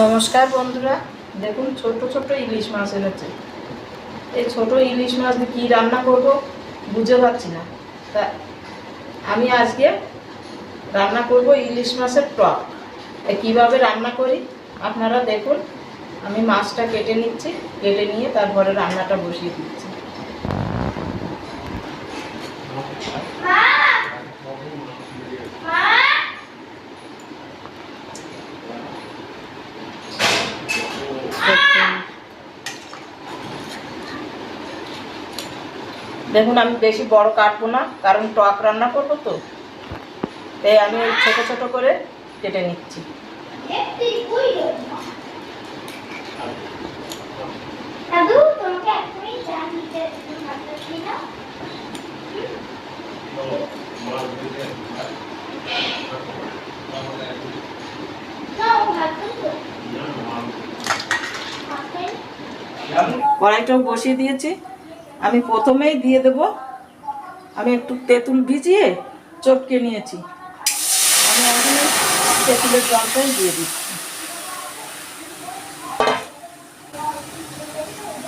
নমস্কার বন্ধুরা, দেখুন ছোট ছোট ইলিশ মাছ এনেছে এই ছোট ইলিশ মাছ কী রান্না করব বুঝতে পারছি না। তা আমি আজকে রান্না করব ইলিশ মাছের টক। কীভাবে রান্না করি আপনারা দেখুন। আমি মাছটা কেটে নিচ্ছি, কেটে নিয়ে তারপরে রান্নাটা বসিয়ে দিচ্ছি দেখুন। দেখুন আমি বেশি বড় কাটবো না কারণ টক রান্না করব তো। তাই আমি ওই ছোট ছোট করে কেটে নিচ্ছি। কড়াইটাও বসিয়ে দিয়েছি। আমি প্রথমেই দিয়ে দেব। আমি একটু তেঁতুল ভিজিয়ে চটকে নিয়েছি। আমি তেঁতুলের জলটাই দিয়ে দিচ্ছি।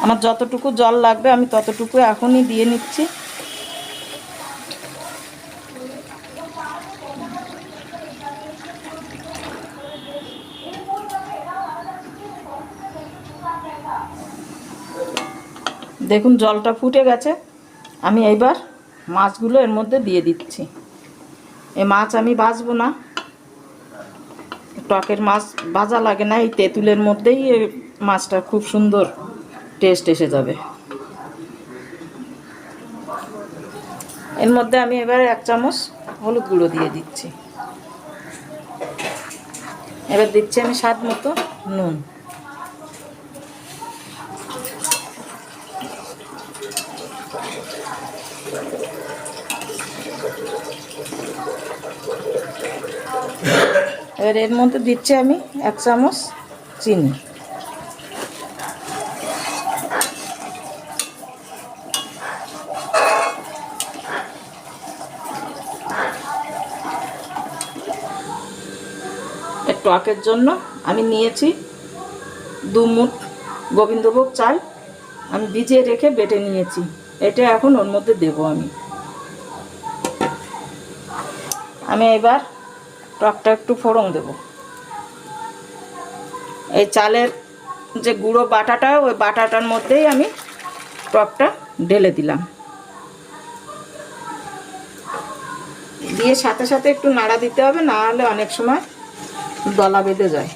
আমার যতটুকু জল লাগবে আমি ততটুকু এখনই দিয়ে নিচ্ছি। দেখুন, জলটা ফুটে গেছে। আমি এইবার মাছগুলো এর মধ্যে দিয়ে দিচ্ছি। এই মাছ আমি ভাজবো না। টকের মাছ ভাজা লাগে না, এই তেঁতুলের মধ্যেই মাছটা খুব সুন্দর টেস্ট এসে যাবে। এর মধ্যে আমি এবার এক চামচ হলুদ গুঁড়ো দিয়ে দিচ্ছি। এবার দিচ্ছি আমি স্বাদ মতো নুন। এবার এর মধ্যে দিচ্ছি আমি এক চামচ চিনি। টকের জন্য আমি নিয়েছি দু মুঠ গোবিন্দভোগ চাল। আমি ভিজিয়ে রেখে বেটে নিয়েছি। এটা এখন ওর মধ্যে দেবো আমি। আমি এবার টকটা একটু ফোড়ন দেব। এই চালের যে গুঁড়ো বাটাটা, ওই বাটাটার মধ্যেই আমি টকটা ঢেলে দিলাম। দিয়ে সাথে সাথে একটু নাড়া দিতে হবে, না হলে অনেক সময় দলা বেঁধে যায়।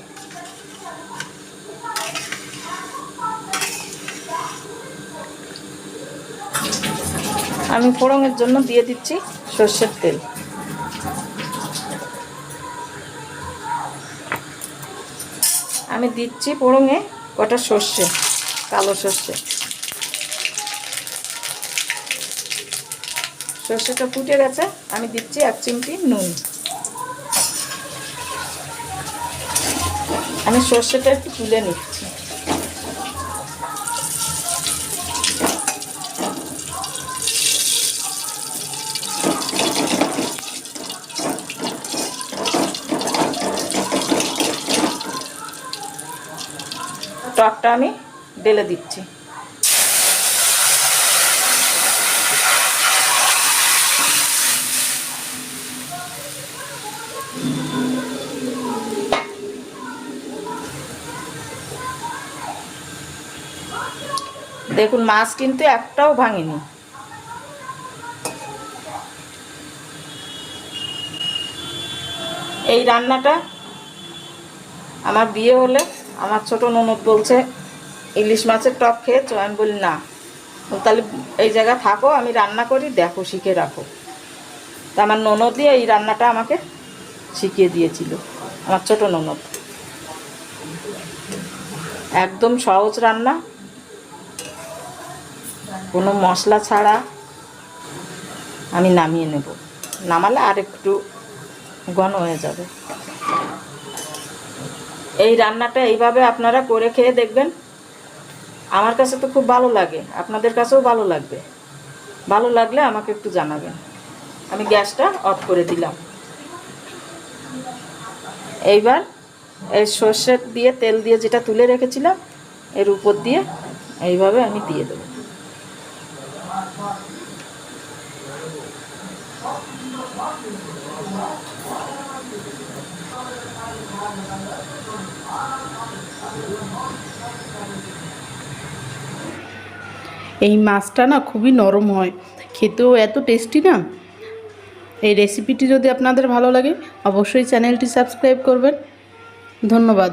আমি ফোড়নের জন্য দিয়ে দিচ্ছি সর্ষের তেল। আমি দিচ্ছি পোড়ঙে কটা সর্ষে, কালো সর্ষে। সর্ষেটা ফুটে গেছে, আমি দিচ্ছি এক চিমটি নুন। আমি সর্ষেটা একটু তুলে নিচ্ছি। টকটা আমি ঢেলে দিচ্ছি। দেখুন মাছ কিন্তু একটাও ভাঙেনি। এই রান্নাটা আমার বিয়ে হলে আমার ছোট ননদ বলছে, ইলিশ মাছের টক খেয়েছো আমি বলি, না। তাহলে এই জায়গা থাকো, আমি রান্না করি, দেখো, শিখে রাখো। তা আমার ননদই এই রান্নাটা আমাকে শিখিয়ে দিয়েছিল, আমার ছোট ননদ। একদম সহজ রান্না। কোনো মশলা ছাড়া আমি নামিয়ে নেব। নামালে আর একটু ঘন হয়ে যাবে। এই রান্নাটা এইভাবে আপনারা করে খেয়ে দেখবেন। আমার কাছে তো খুব ভালো লাগে, আপনাদের কাছেও ভালো লাগবে। ভালো লাগলে আমাকে একটু জানাবেন। আমি গ্যাসটা অফ করে দিলাম। এইবার এই সর্ষের দিয়ে তেল দিয়ে যেটা তুলে রেখেছিলাম, এর উপর দিয়ে এইভাবে আমি দিয়ে দেবো। এই মাছটা না খুবই নরম হয়। খেতেও এত টেস্টি না। এই রেসিপিটি যদি আপনাদের ভালো লাগে, অবশ্যই চ্যানেলটি সাবস্ক্রাইব করবেন। ধন্যবাদ।